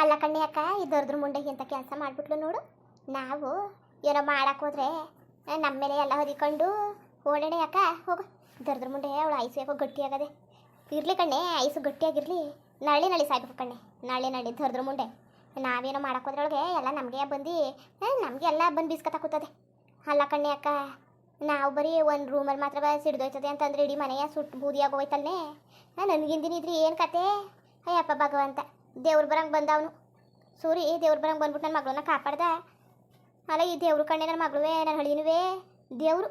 ಅಲ್ಲ ಕಣ್ಣೆ ಅಕ್ಕ ಇದ್ದರ್ದ್ರ ಮುಂಡೆ ಇಂಥ ಕೆಲಸ ಮಾಡ್ಬಿಟ್ಲು ನೋಡು. ನಾವು ಏನೋ ಹೋದ್ರೆ ನಮ್ಮ ಮೇಲೆ ಎಲ್ಲ ಹೊದಿಕೊಂಡು ಓಡಾಡೆ ಅಕ್ಕ, ಹೋಗು. ದರ್ದ್ರ ಮುಂಡೆ ಅವಳು ಐಸು ಯಾಕೋ ಗಟ್ಟಿಯಾಗದೆ ಇರ್ಲಿ ಕಣ್ಣೆ, ಐಸು ಗಟ್ಟಿಯಾಗಿರಲಿ. ನಳ್ಳಿ ನಳ್ಳಿ ಸಾಯ್ಬೇಕು ಕಣ್ಣೆ. ನಳ್ಳಿ ನಳ್ಳಿ ದರ್ದ್ರ ಮುಂಡೆ. ನಾವೇನೋ ಮಾಡೋಕ್ಕೋದ್ರೊಳಗೆ ಎಲ್ಲ ನಮಗೆ ಬಂದು ನಮಗೆ ಎಲ್ಲ ಬಂದು ಬೀಸ್ಕೊತ ಕೂತದೆ ಅಲ್ಲ ಕಣ್ಣೆ ಅಕ್ಕ, ನಾವು ಬರೀ ಒಂದು ರೂಮಲ್ಲಿ ಮಾತ್ರ ಸಿಡ್ದೋಯ್ತದೆ ಅಂತಂದ್ರೆ ಇಡೀ ಮನೆಯ ಸುಟ್ಟು ಬೂದಿಯಾಗೋಯ್ತಲ್ಲೇ ಹೋಯ್ತಲ್ನೇ ನನಗಿಂದಿನ ಇದ್ರಿ ಏನು ಕತೆ? ಅಯ್ಯಪ್ಪ ಭಗವಂತ. ದೇವ್ರು ಬರಂಗೆ ಬಂದವನು. ಸೂರಿ ದೇವ್ರು ಬರಂಗೆ ಬಂದ್ಬಿಟ್ಟು ನನ್ನ ಮಗಳನ್ನ ಕಾಪಾಡ್ದ. ಅಲ್ಲ, ಈ ದೇವ್ರ ಕಣ್ಣೆ ನನ್ನ ಮಗಳುವೆ ನನ್ನ ಹಳಿನುವೆ. ದೇವರು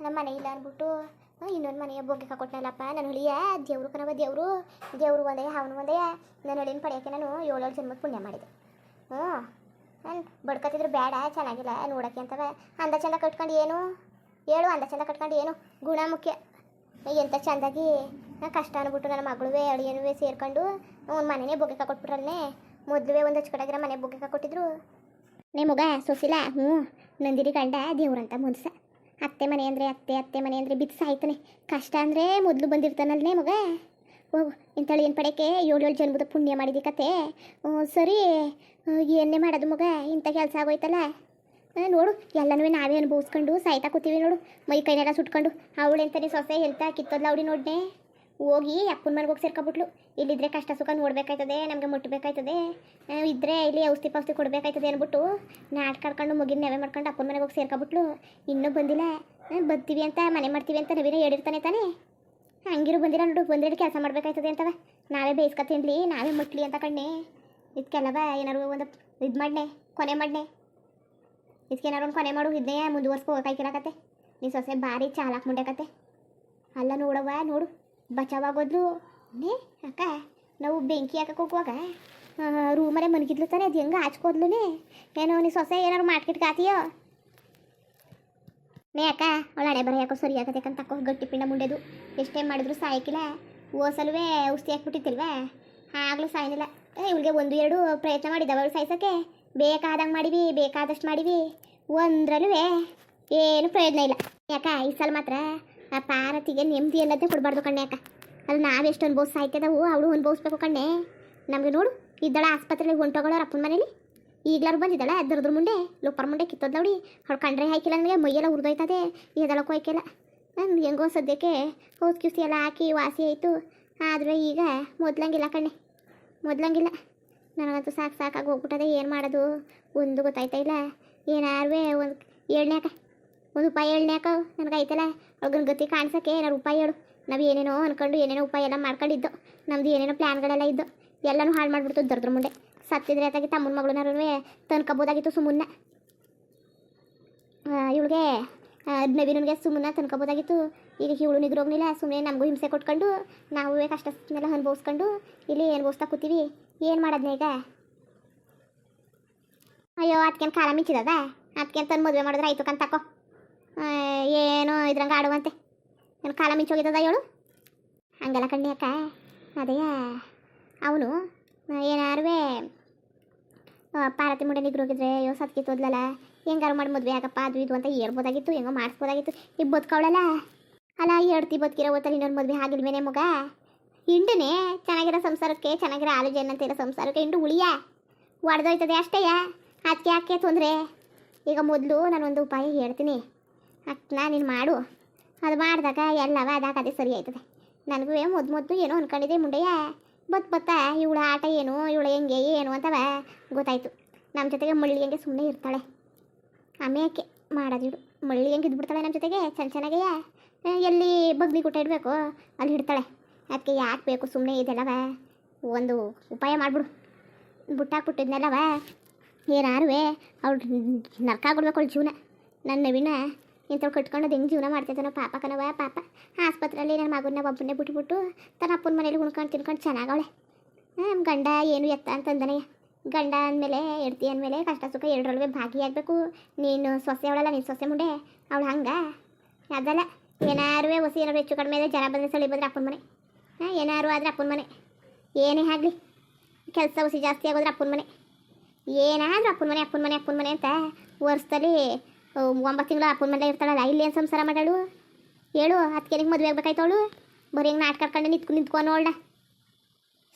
ನಮ್ಮ ಮನೆ ಇಲ್ಲ ಅಂದ್ಬಿಟ್ಟು ಇನ್ನೊಂದು ಮನೆಯ ಬೊಗ್ಗೆ ಕೊಟ್ಟನಲ್ಲಪ್ಪ ನನ್ನ ಹಳಿಯ. ದೇವ್ರು ಕನವ ದೇವರು. ದೇವ್ರು ಒಂದೇ ಅವನು ಒಂದೇ. ನನ್ನ ಹಳಿನ ಪಡೆಯೋಕ್ಕೆ ನಾನು ಏಳೇಳು ಜನ್ಮದ ಪುಣ್ಯ ಮಾಡಿದೆ. ಹ್ಞೂ. ನಾನು ಬಡ್ಕತ್ತಿದ್ರು ಬೇಡ ಚೆನ್ನಾಗಿಲ್ಲ, ನೋಡೋಕ್ಕೆ ಅಂತವ. ಅಂದ ಚಂದ ಕಟ್ಕೊಂಡು ಏನು? ಹೇಳು ಅಂದ ಚಂದ ಕಟ್ಕೊಂಡು ಏನು? ಗುಣ ಮುಖ್ಯ. ಎಂಥ ಚಂದಾಗಿ. ಕಷ್ಟ ಅನ್ಬಿಟ್ಟು ನನ್ನ ಮಗಳುವೆ, ಅಳಿಯನುವೆ ಸೇರ್ಕೊಂಡು ಅವ್ನ ಮನೆನೇ ಬೊಗ್ಗೆ ಕೊಟ್ಬಿಟ್ರಲ್ಲೇ ಮೊದಲುವೆ ಒಂದು ಹಚ್ಕಡಾಗಿರೋ ಮನೆ ಬೊಗ್ಗೆ ಕೊಟ್ಟಿದ್ರು. ನೇ ಮಗ ಸೊಸಿಲ ಹ್ಞೂ. ನಂದಿರಿ ಗಂಡ, ದೇವ್ರಂತ ಮುನ್ಸ ಅತ್ತೆ ಮನೆ ಅಂದರೆ ಅತ್ತೆ ಅತ್ತೆ ಮನೆ ಅಂದರೆ ಬಿತ್ಸ ಸಾಯ್ತಾನೆ ಕಷ್ಟ ಅಂದರೆ ಮೊದಲು ಬಂದಿರ್ತಾನಲ್ನೇ ಮಗ. ಹೋಗು ಇಂಥಳು ಏನು ಪಡೆಯಕ್ಕೆ ಏಳು ಏಳು ಜನ್ಮದ ಪುಣ್ಯ ಮಾಡಿದಿ ಕತೆ. ಸರಿ. ಏನೇ ಮಾಡೋದು ಮಗ? ಇಂಥ ಕೆಲಸ ಆಗೋಯ್ತಲ್ಲ. ನೋಡು, ಎಲ್ಲನೂ ನಾವೇ ಅನುಭವಿಸ್ಕೊಂಡು ಸಾಯ್ತಾ ಕೂತೀವಿ ನೋಡು. ಮೈ ಕೈನೆಲ್ಲ ಸುಟ್ಕೊಂಡು. ಅವಳೆಂತಾನೆ ಸೊಸೆ ಹೇಳ್ತಾ ಕಿತ್ತೋದ್ಲ ಅವಳಿ ನೋಡ್ನೆ. ಹೋಗಿ ಅಪ್ಪನ ಮನೆಗೆ ಹೋಗಿ ಸೇರ್ಕೊಬಿಟ್ಲು. ಇಲ್ಲಿದ್ರೆ ಕಷ್ಟ ಸುಖ ನೋಡ್ಬೇಕಾಯ್ತದೆ, ನಮಗೆ ಮುಟ್ಟಬೇಕಾಯ್ತದೆ ಇದ್ರೆ ಇಲ್ಲಿ ಔಷಧಿ ಪೌಷ್ಟಿ ಕೊಡಬೇಕಾಯ್ತದೆ ನಾಟ್ ಕರ್ಕೊಂಡು ಮುಗಿನ ನೆವೆ ಮಾಡ್ಕೊಂಡು ಅಪ್ಪನ ಮನೆಗೆ ಹೋಗಿ ಸೇರ್ಕೊಬಿಟ್ಲು. ಇನ್ನೂ ಬಂದಿಲ್ಲ. ಬರ್ತೀವಿ ಅಂತ, ಮನೆ ಮಾಡ್ತೀವಿ ಅಂತ ನವೀನ ಹೇಳಿರ್ತಾನೆ ತಾನೆ. ಹಂಗಿರು ಬಂದಿರ ನೋಡು ಬಂದಿರೋ ಕೆಲಸ ಮಾಡ್ಬೇಕಾಯ್ತದೆ ಅಂತವ. ನಾವೇ ಬೇಯಿಸ್ಕೊ ತಿನ್ಲಿ, ನಾವೇ ಮುಟ್ಲಿ ಅಂತ ಕಣ್ಣೆ. ಇದಕ್ಕೆಲ್ಲವ ಏನಾರು ಒಂದು ಇದು ಮಾಡ್ನೆ ಕೊನೆ ಮಾಡ್ನೆ ಇದಕ್ಕೇನಾರು ಒಂದು ಕೊನೆ ಮಾಡು ಇದನ್ನೇ ಮುಂದುವರ್ಸ್ಕೊ ಕತೆ ನೀ ಸೊಸೆ ಭಾರಿ ಚಾಲಾಕ್ ಕತೆ ಅಲ್ಲ ನೋಡವ್ವ, ನೋಡು. ಬಚಾವಾಗೋದ್ಲು ನೇ ಅಕ್ಕ, ನಾವು ಬೆಂಕಿ ಹಾಕಕ್ಕೆ ಹೋಗುವಾಗ ರೂಮಲ್ಲೇ ಮನಗಿದ್ಲು ತಾನೆ, ಅದು ಹೆಂಗೆ ಹಚ್ಕೋದ್ಲುನೇ ಏನೋ ನೀ ಸೊಸೆ ಏನಾರು ಮಾರ್ಕೆಟ್ಗೆ ಆತೀಯೋ? ನೇ ಅಕ್ಕ, ಅವಳು ಹಣೆ ಬರ ಯಾಕೋ ಸರಿ ಆಗತ್ತೆ ತಕ್ಕೋ ಗಟ್ಟಿ ಪಿಂಡ ಮುಂಡೆದು. ಎಷ್ಟೇ ಮಾಡಿದ್ರು ಸಾಯಕಿಲ್ಲ. ಓಸಲ್ವೇ ಔಷಧಿ ಹಾಕ್ಬಿಟ್ಟಿತ್ತಿಲ್ವಾ ಆಗ್ಲೂ ಏ, ಇವಳಿಗೆ ಒಂದು, ಎರಡು ಪ್ರಯತ್ನ ಮಾಡಿದವ ಅವಳು ಸಾಯ್ಸೋಕ್ಕೆ. ಬೇಕಾದಂಗೆ ಮಾಡಿವಿ, ಬೇಕಾದಷ್ಟು ಮಾಡಿವಿ. ಒಂದ್ರಲ್ಲೂ ಏನು ಪ್ರಯೋಜನ ಇಲ್ಲ. ಯಾಕ ಈ ಸಲ ಮಾತ್ರ ಆ ಪಾರತಿಗೆ ನೆಮ್ಮದಿ ಎಲ್ಲದೇ ಕೊಡಬಾರ್ದು ಕಣ್ಣೆ ಅಕ್ಕ. ಅಲ್ಲಿ ನಾವೆಷ್ಟು ಅನುಭವಿಸ್ ಸಾಯ್ತದವು, ಅವಳು ಅನುಭವಿಸ್ಬೇಕು ಕಣ್ಣೆ. ನಮಗೆ ನೋಡು, ಇದ್ದಾಳೆ ಆಸ್ಪತ್ರೆಗೆ ಹೊಂಟೋಗಳವ್ರ ಅಪ್ಪನ ಮನೇಲಿ. ಈಗ್ಲಾರು ಬಂದಿದ್ದಾಳೆ, ಅದ್ರದ್ರ ಮುಂಡೆ ಲೋಪರ್ ಮುಂಡೆ ಕಿತ್ತೋದ್ ನೋಡಿ. ಅವಳು ಕಂಡ್ರೆ ಹಾಕಿಲ್ಲ ನನಗೆ, ಮೈಯೆಲ್ಲ ಉರಿದೋಯ್ತದೆ. ಎದಳಕ್ಕೂ ಹಾಕಿಲ್ಲ. ನಾನು ಹೆಂಗೋ ಸದ್ಯಕ್ಕೆ ಹೌದ್ ಕಿಸಿ ಎಲ್ಲ ಹಾಕಿ ವಾಸಿ ಆಯಿತು. ಆದರೆ ಈಗ ಮೊದ್ಲಂಗಿಲ್ಲ ಕಣ್ಣೆ. ಮೊದ್ಲಂಗಿಲ್ಲ. ನನಗಂತೂ ಸಾಕು ಸಾಕಾಗಿ ಹೋಗ್ಬಿಟ್ಟದೆ, ಏನು ಮಾಡೋದು? ಒಂದು ಗೊತ್ತಾಯ್ತಾ ಇಲ್ಲ. ಏನಾರು ಒಂದು ಏಳ್ನ್ಯಾಕ ಒಂದು ಉಪಾಯ ಹೇಳ್ನ್ಯಾಕ ನನಗೆ ಐತಲ್ಲ ಅವ್ಗನ ಗತಿ ಕಾಣಿಸೋಕ್ಕೆ ಏನಾರು ಉಪಾಯ ಹೇಳು. ನಾವು ಏನೇನೋ ಅನ್ಕೊಂಡು ಏನೇನೋ ಉಪಾಯ ಎಲ್ಲ ಮಾಡ್ಕೊಂಡಿದ್ದು. ನಮ್ದು ಏನೇನೋ ಪ್ಲ್ಯಾನ್ಗಳೆಲ್ಲ ಇದ್ದು. ಎಲ್ಲನೂ ಹಾಳು ಮಾಡಿಬಿಡ್ತು ದರ್ದ್ರ ಮುಂದೆ. ಸತ್ತಿದ್ರೆ ಆತಾಗಿ ತಮ್ಮನ ಮಗಳನ್ನೂ ತನ್ಕೋಬೋದಾಗಿತ್ತು ಸುಮ್ಮನೆ. ಇವಳಿಗೆ ನವೀನನಿಗೆ ಸುಮ್ಮನೆ ತನ್ಕೋಬೋದಾಗಿತ್ತು. ಈಗ ಇವಳು ನಿಗ್ರೋಗ್ನಿಲ್ಲ ಸುಮ್ಮನೆ ನಮಗೂ ಹಿಂಸೆ ಕೊಟ್ಕೊಂಡು ನಾವು ಕಷ್ಟನೆಲ್ಲ ಅನುಭವಿಸ್ಕೊಂಡು ಇಲ್ಲಿ ಅನುಭವಿಸ್ತಾ ಕೂತೀವಿ? ಏನು ಮಾಡೋದ್ನ ಈಗ? ಅಯ್ಯೋ ಅದಕ್ಕೇನು ಕಾಲ ಮಿಂಚಿದದ? ಅದಕ್ಕೇನು ತಂದು ಮದುವೆ ಮಾಡಿದ್ರೆ ಆಯ್ತು ಕಂತ ತಕೋ. ಏನೋ ಇದ್ರಂಗೆ ಆಡುವಂತೆ. ನನ್ನ ಕಾಲ ಮಿಂಚೋಗಿದ್ದದ ಹೇಳು ಹಂಗೆಲ್ಲ ಕಣ್ಣಿ ಅಕ್ಕ. ಅದೇ, ಅವನು ಏನಾರುವೆ ಪಾರತಿ ಮುಂಡೆ ಹೋಗಿದ್ರೆ ಅಯ್ಯೋ ಸತ್ಕಿತ್ತೋದ್ಲಲ್ಲ ಹೆಂಗಾರು ಮಾಡಿ ಮದುವೆ ಆಗಪ್ಪ, ಅದು ಇದು ಅಂತ ಏರ್ಬೋದಾಗಿತ್ತು, ಹೆಂಗೋ ಮಾಡಿಸ್ಬೋದಾಗಿತ್ತು. ಈಗ ಬದುಕವಳಲ್ಲ. ಅಲ್ಲ ಹೇಳ್ತಿ ಬದುಕಿರೋ ಹೊತ್ತಲ್ಲಿ ಇನ್ನೊಂದು ಮದುವೆ ಆಗಿಲ್ವೇನೆ ಮಗ? ಹಿಂಡನೆ ಚೆನ್ನಾಗಿರೋ ಸಂಸಾರಕ್ಕೆ, ಚೆನ್ನಾಗಿರೋ ಆಲೋಚನೆ ಅಂತ ಸಂಸಾರಕ್ಕೆ ಹಿಂಡು ಉಳಿಯ. ಒಡೆದೋಯ್ತದೆ ಅಷ್ಟೇಯ ಅದಕ್ಕೆ ಯಾಕೆ ತೊಂದರೆ. ಈಗ ಮೊದಲು ನಾನೊಂದು ಉಪಾಯ ಹೇಳ್ತೀನಿ. ಅದನ್ನ ನೀನು ಮಾಡು. ಅದು ಮಾಡಿದಾಗ ಎಲ್ಲವ ಅದಾಗ ಅದೇ ಸರಿ ಆಯ್ತದೆ. ನನಗೂ ಮೊದ್ ಮೊದಲು ಏನೋ ಅನ್ಕೊಂಡಿದ್ದೆ ಮುಂಡೆಯ. ಬತ್ ಬತ್ತ ಇವಳ ಆಟ ಏನು, ಇವಳು ಹೆಂಗೆ ಏನು ಅಂತವ ಗೊತ್ತಾಯ್ತು. ನಮ್ಮ ಜೊತೆಗೆ ಮಳ್ಳಿ ಹೆಂಗೆ ಸುಮ್ಮನೆ ಇರ್ತಾಳೆ. ಆಮೇಕೆ ಮಾಡೋದಿಡು ಮಳ್ಳಿ ಹೆಂಗೆ ಇದ್ಬಿಡ್ತಾಳೆ ನಮ್ಮ ಜೊತೆಗೆ ಚೆನ್ನ ಚೆನ್ನಾಗೆಯ ಎಲ್ಲಿ ಬಗ್ಲಿ ಗುಟ್ಟ ಇಡಬೇಕು? ಅಲ್ಲಿ ಹಿಡ್ತಾಳೆ ಅದಕ್ಕೆ ಯಾಕೆ ಬೇಕು ಸುಮ್ಮನೆ ಇದೆಲ್ಲವ? ಒಂದು ಉಪಾಯ ಮಾಡಿಬಿಡು. ಬುಟ್ಟಾಕ್ಬಿಟ್ಟಿದ್ನೆಲ್ಲವ ಏನಾರುವೆ? ಅವಳು ನರ್ಕಾಗ್ಬಿಡ್ಬೇಕು ಅವಳು ಜೀವನ. ನನ್ನ ನವೀನ ಇಂಥವ್ಳು ಕಟ್ಕೊಂಡು ಹೆಂಗೆ ಜೀವನ ಮಾಡ್ತಿದ್ದಾನೋ ಪಾಪ ಕನವ ಪಾಪ. ಆಸ್ಪತ್ರೆಯಲ್ಲಿ ನನ್ನ ಮಗನ ಒಬ್ಬನೇ ಬಿಟ್ಬಿಟ್ಟು ತನ್ನ ಅಪ್ಪನ ಮನೇಲಿ ಉಣ್ಕೊಂಡು ತಿನ್ಕೊಂಡು ಚೆನ್ನಾಗವಳೆ. ನಮ್ಮ ಗಂಡ ಏನು ಎತ್ತ ಅಂತಂದನೆ. ಗಂಡ ಅಂದಮೇಲೆ ಎಡ್ತಿ ಅಂದಮೇಲೆ ಕಷ್ಟ ಸುಖ ಎರಡರೊಳಗೆ ಭಾಗಿಯಾಗಬೇಕು. ನೀನು ಸೊಸೆ ಅವಳಲ್ಲ, ನೀನು ಸೊಸೆ ಮುಂಡೆ ಅವಳು ಹಂಗೆ. ಅದಲ್ಲ ಏನಾರು ಹೊಸಿ ಏನಾರು ಹೆಚ್ಚು ಕಡಿಮೆ ಜನ ಬಂದರೆ ಸಳಿ ಬಂದರೆ ಅಪ್ಪನ ಮನೆ. ಹಾಂ ಏನಾರು ಆದರೆ ಅಪ್ಪನ ಮನೆ. ಏನೇ ಆಗಲಿ, ಕೆಲಸ ಹೊಸಿ ಜಾಸ್ತಿ ಆಗೋದ್ರೆ ಅಪ್ಪನ ಮನೆ. ಏನಾದರೂ ಅಪ್ಪನ ಮನೆ ಅಪ್ಪನ ಮನೆ ಅಪ್ಪನ ಮನೆ ಅಂತ ವರ್ಷದಲ್ಲಿ ಒಂಬತ್ತು ತಿಂಗಳು ಅಪ್ಪನ ಮನೆ ಇರ್ತಾಳಲ್ಲ, ಇಲ್ಲಿ ಏನು ಸಂಸಾರ ಮಾಡಾಳು ಹೇಳು ಅದಕ್ಕೆ ಮದುವೆ ಆಗ್ಬೇಕಾಯ್ತವಳು ಬರೀ ಹಿಂಗೆ ನಾಟಕ ಕರ್ಕೊಂಡು ನಿಂತ್ಕೊಂಡು ನಿಂತ್ಕೊಂಡು ನೋಡ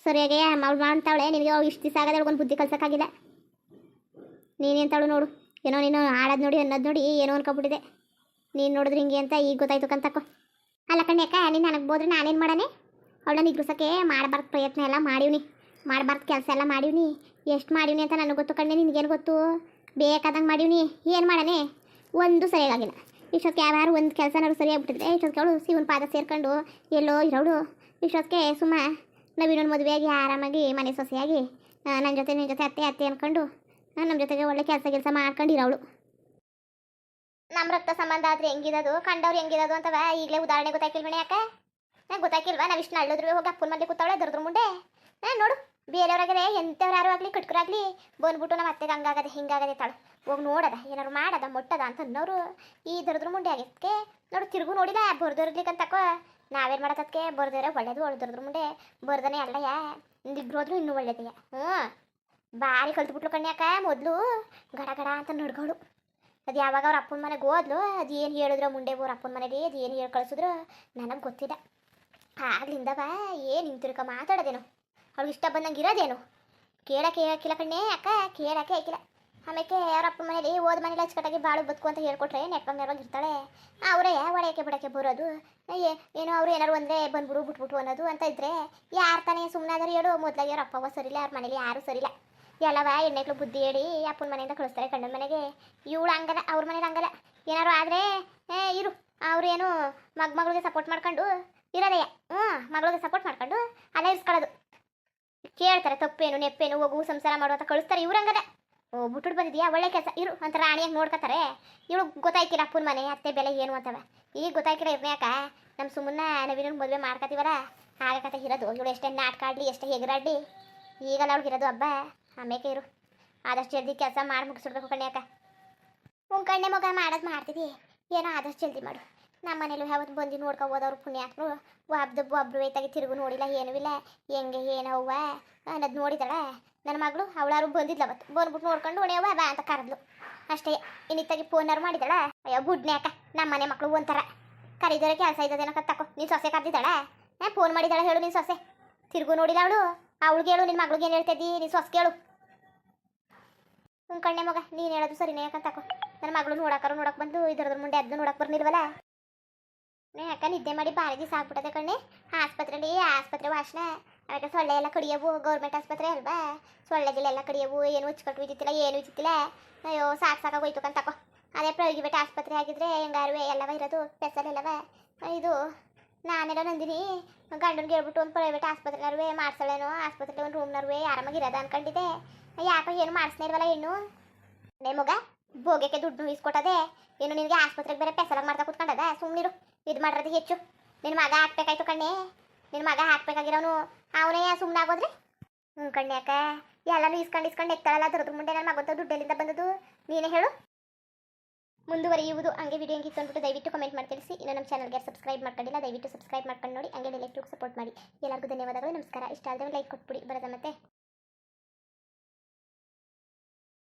ಸರಿಯಾಗಿ ಅವ್ಳು ಮಾಡ್ತಾವಳೆ, ನಿನಗೆ ಅವ್ಳು ಇಷ್ಟು ದಿವಸ ಆಗದೆ ಅವ್ಳಿಗೊಂದು ಬುದ್ಧಿ ಕಲ್ಸೋಕ್ಕಾಗಿಲ್ಲ. ನೀನೆಂತಾಳು ನೋಡು, ಏನೋ ನೀನು ಆಡೋದು ನೋಡಿ, ಅನ್ನೋದು ನೋಡಿ, ಏನೋ ಅನ್ಕೊಬಿಟ್ಟಿದೆ ನೀನು ನೋಡಿದ್ರೆ ಹಿಂಗೆ ಅಂತ ಈಗ ಗೊತ್ತಾಯ್ತು ಕಂತಕ್ಕೋ. ಅಲ್ಲ ಕಣ್ಯಾಕ ನೀನು ನನಗೆ ಹೋದ್ರೆ ನಾನೇನು ಮಾಡಾನೆ? ಅವಳನ್ನ ನಿಗ್ರಸಕ್ಕೆ ಮಾಡಬಾರ್ದು ಪ್ರಯತ್ನ ಎಲ್ಲ ಮಾಡೀವ್ನಿ. ಮಾಡಬಾರ್ದು ಕೆಲಸ ಎಲ್ಲ ಮಾಡೀವ್ನಿ. ಎಷ್ಟು ಮಾಡೀವ್ನಿ ಅಂತ ನನಗೆ ಗೊತ್ತು ಕಣ್ಣೆ, ನಿನಗೇನು ಗೊತ್ತು? ಬೇಕಾದಂಗೆ ಮಾಡೀವ್ನಿ. ಏನು ಮಾಡಾನೆ? ಒಂದು ಸರಿಯಾಗಿಲ್ಲ. ಇಷ್ಟೊತ್ತಿಗೆ ಯಾರು ಒಂದು ಕೆಲಸನಾದ್ರು ಸರಿಯಾಗ್ಬಿಟ್ಟಿದ್ರೆ ಇಷ್ಟೊತ್ತಿಗೆ ಅವಳು ಶಿವನ ಪಾದ ಸೇರ್ಕೊಂಡು ಎಲ್ಲೋ ಇರೋಳು. ಇಷ್ಟೊತ್ತಿಗೆ ಸುಮ್ಮ ನವೀನೊಂದು ಮದುವೆಯಾಗಿ ಆರಾಮಾಗಿ ಮನೆ ಸೊಸೆಯಾಗಿ ನನ್ನ ಜೊತೆ ನಿನ್ನ ಜೊತೆ ಅತ್ತೆ ಅತ್ತೆ ಅನ್ಕೊಂಡು ನಮ್ಮ ಜೊತೆಗೆ ಒಳ್ಳೆ ಕೆಲಸ ಕೆಲಸ ಮಾಡ್ಕೊಂಡು ಇರೋಳು ನಮ್ಮ ರಕ್ತ ಸಂಬಂಧ ಆದರೆ ಹೆಂಗಿರೋದು ಕಂಡವ್ರು ಹೆಂಗಿರೋದು ಅಂತವ? ಈಗಲೇ ಉದಾಹರಣೆ ಗೊತ್ತಾಕಿಲ್ವಣೆ ಯಾಕೆ? ನಂಗೆ ಗೊತ್ತಾಕಿಲ್ವಾ ನಾವು ಇಷ್ಟು ನಳ್ಳಿದ್ರು ಹೋಗಿ ಅಪ್ಪನ ಮನೆ ಕೂತಾವಳೆ ದರದ್ರ ಮುಂದೆ? ಹಾಂ ನೋಡು. ಬೇರೆಯವ್ರಾಗದೆ ಎಂಥವ್ರು ಆಗಲಿ, ಕಟ್ಕರಾಗ್ಲಿ ಬಂದ್ಬಿಟ್ಟು ನಮ್ಮ ಅತ್ತೆಗೆ ಹಂಗಾಗದೆ, ಹಿಂಗಾಗದೆ ತಾಳು. ಹೋಗಿ ನೋಡದ, ಏನಾರು ಮಾಡದ, ಮೊಟ್ಟದ ಅಂತ ಅನ್ನೋರು ಈ ದರದ್ರ ಮುಂಡೆ ಆಗಿದ್ದಕ್ಕೆ ನೋಡು ತಿರುಗು ನೋಡಿಲ್ಲ ಬರ್ದೋರ್ಲಿಕ್ಕಂತಕ್ಕ ನಾವೇನು ಮಾಡತ್ತದಕ್ಕೆ ಬರ್ದೇರೆ ಒಳ್ಳೇದು ಒಳ್ದರ್ದ್ರ ಮುಂಡೆ ಬರ್ದನೆ ಅಲ್ಲಯ್ಯ. ಇಬ್ರು ಹೋದ್ರು ಇನ್ನೂ ಒಳ್ಳೇದಯ್ಯ. ಹ್ಞೂ. ಭಾರಿ ಕಲ್ತ್ಬಿಟ್ಲು ಕಣ್ಯಾಕ ಮೊದಲು. ಗಡ ಗಡ ಅಂತ ನಡ್ಗಳು. ಅದು ಯಾವಾಗ ಅವ್ರ ಅಪ್ಪನ ಮನೆಗೆ ಹೋದ್ಲು, ಅದು ಏನು ಹೇಳಿದ್ರು ಮುಂಡೆ ಬೋರ್ ಅಪ್ಪನ ಮನೆಗೆ ಅದು ಏನು ಹೇಳಿ ಕಳಿಸಿದ್ರು ನನಗೆ ಗೊತ್ತಿಲ್ಲ. ಆಗ್ಲಿಂದವ ಏನು ಹಿಂತಿರ್ಕ ಮಾತಾಡೋದೇನು. ಅವ್ಳಿಗೆ ಇಷ್ಟ ಬಂದಂಗೆ ಇರೋದೇನು? ಕೇಳಕ್ಕೆ ಹಾಕಿಲ್ಲ ಕಣ್ಣೇ ಅಕ್ಕ, ಕೇಳಕ್ಕೆ ಹಾಕಿಲ್ಲ ಆಮೇಲೆ ಅವ್ರ ಅಪ್ಪ ಮನೇಲಿ ಓದ್ ಮನೇಲಿ ಅಚ್ಚುಕಟ್ಟಾಗಿ ಬಾಳು ಬದುಕು ಅಂತ ಹೇಳ್ಕೊಟ್ರೆ ನೆಟ್ಕೊಂಡ್ ನೆರವಾಗಿ ಇರ್ತಾಳೆ. ಅವರೇ ಒಡೆಯಕ್ಕೆ ಬಿಡಕ್ಕೆ ಬರೋದು? ಏನೋ ಅವ್ರು ಏನಾರು ಅಂದರೆ ಬಂದ್ಬಿಡು ಬಿಟ್ಬಿಟ್ಟು ಅನ್ನೋದು ಅಂತ ಇದ್ರೆ ಯಾರು ತಾನೇ ಸುಮ್ಮನೆ ಆದ್ರೆ ಹೇಳು. ಮೊದಲಾಗಿ ಅವ್ರ ಅಪ್ಪವ ಸರಿಲ್ಲ ಅವ್ರ ಮನೇಲಿ ಯಾರೂ ಸರಿಲ್ಲ ಎಲ್ಲವ ಹೆಣ್ಣೆಕ್ಳು ಬುದ್ಧಿ ಹೇಳಿ ಅಪ್ಪನ ಮನೆಯಿಂದ ಕಳಿಸ್ತಾರೆ ಕಣ್ಣ ಮನೆಗೆ. ಇವಳು ಹಂಗಲ್ಲ, ಅವ್ರ ಮನೇಲಿ ಹಂಗಲ್ಲ. ಏನಾರು ಆದರೆ ಇರು. ಏನು ಮಗ ಮಗಳಿಗೆ ಸಪೋರ್ಟ್ ಮಾಡ್ಕೊಂಡು ಇರೋದಯ್ಯ ಹ್ಞೂ ಮಗಳಿಗೆ ಸಪೋರ್ಟ್ ಮಾಡ್ಕೊಂಡು ಅಲ್ಲೇ ಇರ್ಸ್ಕೊಳ್ಳೋದು. ಕೇಳ್ತಾರೆ, ತಪ್ಪೇನು, ನೆಪ್ಪೇನು, ಹೋಗು, ಸಂಸಾರ ಮಾಡು ಅಂತ ಕಳಿಸ್ತಾರೆ ಇವ್ರಂಗದ. ಓ, ಬುಟ್ಟುಡ್ ಬಂದಿದ್ಯಾ? ಒಳ್ಳೆ ಕೆಲಸ. ಇರು ಅಂತ ರಾಣಿಯಾಗಿ ನೋಡ್ಕೊತಾರೆ ಇವಳು ಗೊತ್ತಾಯ್ತೀರ ಅಪ್ಪನ ಮನೆ, ಅತ್ತೆ ಬೆಲೆ ಏನು ಅಂತವೆ. ಈಗ ಗೊತ್ತಾಯ್ಕಿಲ್ಲ ಇರ್ನ್ಯಾಕ ನಮ್ಮ ಸುಮ್ಮನೆ ನವೀನ ಮದುವೆ ಮಾಡ್ಕೊತೀವಲ್ಲ ಆಗ ಕತೆ ಇರೋದು ಇವಳು ಎಷ್ಟೇ ನಾಟಕ ಆಡಲಿ, ಎಷ್ಟೇ ಹೆಗರಾಡಲಿ, ಈಗಲ್ಲ ಅವ್ಳಿಗೆ ಇರೋದು ಹಬ್ಬ ಆಮೇಲೆ ಇರು ಆದಷ್ಟು ಜಲ್ದಿ ಕೆಲಸ ಮಾಡಿ ಮುಗಿಸ್ಬಿಡ್ಬೇಕು ಕಣ್ಯಾಕ ಹ್ಞೂ ಕಣ್ಣೆ ಮಗ ಮಾಡೋದು ಮಾಡ್ತಿದ್ದಿ ಏನೋ ಆದಷ್ಟು ಜಲ್ದಿ ಮಾಡು. ನಮ್ಮ ಮನೇಲಿ ಯಾವತ್ತು ಬಂದು ನೋಡ್ಕೊ ಹೋದವ್ರು ಪುಣ್ಯಾತ್ರು ಒಬ್ದು ಒಬ್ರು ಐತಾಗಿ ತಿರುಗು ನೋಡಿಲ್ಲ, ಏನೂ ಇಲ್ಲ. ಹೆಂಗೆ ಏನವ್ವ ಅನ್ನೋದು ನೋಡಿದಾಳೆ. ನನ್ನ ಮಗಳು, ಅವಳಾರು ಬಂದಿದ್ಲ ಅವತ್ತು. ಬಂದ್ಬಿಟ್ಟು ನೋಡ್ಕೊಂಡು ಹೊಡೆಯವ್ವ ಬಾ ಅಂತ ಕರೆದ್ಲು. ಅಷ್ಟೇ, ಇನ್ನಿತ್ತಾಗಿ ಫೋನಾರು ಮಾಡಿದಾಳ? ಅಯ್ಯೋ ಬುಡ್ನ್ಯಾಕ ನಮ್ಮ ಮನೆ ಮಕ್ಕಳು ಒಂಥರ. ಕರೀದೋರೆ ಕೆಲಸ ಇದ್ದದೇನೋ ತಕೋ ನೀನು ಸೊಸೆ ಕರೆದಿದ್ದಾಳ? ಏ ಫೋನ್ ಮಾಡಿದಾಳೆ ಹೇಳು ನೀನು ಸೊಸೆ. ತಿರುಗು ನೋಡಿಲ್ಲ ಅವಳು? ಅವಳಿಗೆ ಹೇಳು ನಿನ್ನ ಮಗಳಿಗೆ ಏನು ಹೇಳ್ತಿದ್ದಿ ನೀನು ಸೊಸೆ ಹ್ಞೂ ಕಣ್ಣೆ ಮಗ, ನೀನು ಹೇಳೋದು ಸರಿನೇ ಯಾಕಂತ ನನ್ನ ಮಗಳು ನೋಡಾಕರು ನೋಡಕ್ ಬಂದು ಇದ್ರದ್ರ ಮುಂದೆ ಅದನ್ನು ನೋಡಕ್ ಬರ್ನಿಲ್ವಲ್ಲ ನೇ ಅಕ್ಕ ನಿದ್ದೆ ಮಾಡಿ ಭಾರಿ ದಿವಸ ಆಗ್ಬಿಟ್ಟದೆ ಕಣ್ಣೆ? ಆಸ್ಪತ್ರೆಯಲ್ಲಿ ಆಸ್ಪತ್ರೆ ವಾಸನ ಆಮೇಲೆ ಸೊಳ್ಳೆ ಎಲ್ಲ ಕಡಿಯವು, ಗೌರ್ಮೆಂಟ್ ಆಸ್ಪತ್ರೆ ಅಲ್ವಾ? ಸೊಳ್ಳೆಗಳೆಲ್ಲ ಕಡಿಯವು, ಏನು ಉಚ್ಕಟ್ಟು ಇದ್ದಿತ್ತಿಲ್ಲ ಏನು ಇದ್ದಿತ್ತಿಲ್ಲ ಅಯ್ಯೋ, ಸಾಕು ಹೋಯ್ತು ಕಂತಕೋ ಅದೇ ಬೆಟ್ಟ ಆಸ್ಪತ್ರೆ ಆಗಿದ್ರೆ ಹೆಂಗಾರು ಎಲ್ಲವ ಇರೋದು ಸ್ಪೆಷಲ್ ಎಲ್ಲವ? ಇದು ನಾನೆಲ್ಲ ನಂದಿನಿ ಗಂಡನ್ಗೆ ಹೇಳ್ಬಿಟ್ಟು ಒಂದು ಪ್ರೈವೇಟ್ ಆಸ್ಪತ್ರೆನರ್ವೇ ಮಾಡ್ಸಳೇನೋ ಆಸ್ಪತ್ರೆ ಒಂದು ರೂಮ್ನರುವೆ ಆರಾಮಾಗಿರೋದ ಅನ್ಕೊಂಡಿದ್ದೆ. ಯಾಕೋ ಏನು ಮಾಡಿಸ್ನೇ ಇಲ್ವಲ್ಲ ಹೆಣ್ಣು? ನೇ ಮಗ ಭೋಗಕ್ಕೆ ದುಡ್ಡು ಇಸ್ಕೊಟ್ಟದೆ ಏನು ನಿನಗೆ ಆಸ್ಪತ್ರೆಗೆ ಬೇರೆ ಪೆಸಲಾಗಿ ಮಾಡ್ತಾ ಕುತ್ಕೊಂಡದ? ಸುಮ್ಮನಿರು ಇದು ಮಾಡಿರೋದು ಹೆಚ್ಚು. ನಿನ್ನ ಮಗ ಹಾಕ್ಬೇಕಾಯ್ತು ಕಣ್ಣೆ. ನಿನ್ನ ಮಗ ಹಾಕ್ಬೇಕಾಗಿರೋನು ಅವನೇ ಸುಮ್ಮನೆ ಆಗೋದ್ರಿ? ಹ್ಞೂ ಕಣ್ಣೆ ಅಕ್ಕ. ಎಲ್ಲನೂ ಇಸ್ಕೊಂಡು ಇಸ್ಕೊಂಡು ಎತ್ತಳಲ್ಲ ಅದ್ರದ್ ಮುಂದೆ ನನ್ನ ಮಗಂತ ದುಡ್ಡೆಲ್ಲಿಂದ ಬಂದದ್ದು? ನೀನೇ ಹೇಳು. ಮುಂದುವರಿಯುವುದು ಹಂಗೆ ವಿಡಿಯೋ ಹೆಂಗಿತ್ತು ಅಂದ್ಬಿಟ್ಟು ದಯವಿಟ್ಟು ಕಮೆಂಟ್ ಮಾಡಿ ತಿಳಿಸಿ. ಇನ್ನು ನಮ್ಮ ಚಾನಲ್ಗೆ ಸಬ್ಸ್ಕ್ರೈಬ್ ಮಾಡ್ಕೊಂಡಿಲ್ಲ, ದಯವಿಟ್ಟು ಸಬ್ಸ್ಕ್ರೈಬ್ ಮಾಡ್ಕೊಂಡು ನೋಡಿ. ಹಂಗೆ ಲೆಲೆಕ್ಟ್ರಿಗೆ ಸಪೋರ್ಟ್ ಮಾಡಿ. ಎಲ್ಲರಿಗೂ ಧನ್ಯವಾದಗಳು, ನಮಸ್ಕಾರ. ಇಷ್ಟ ಆದರೆ ಲೈಕ್ ಕೊಟ್ಬಿಡಿ. ಬರೋದ ಮತ್ತೆ.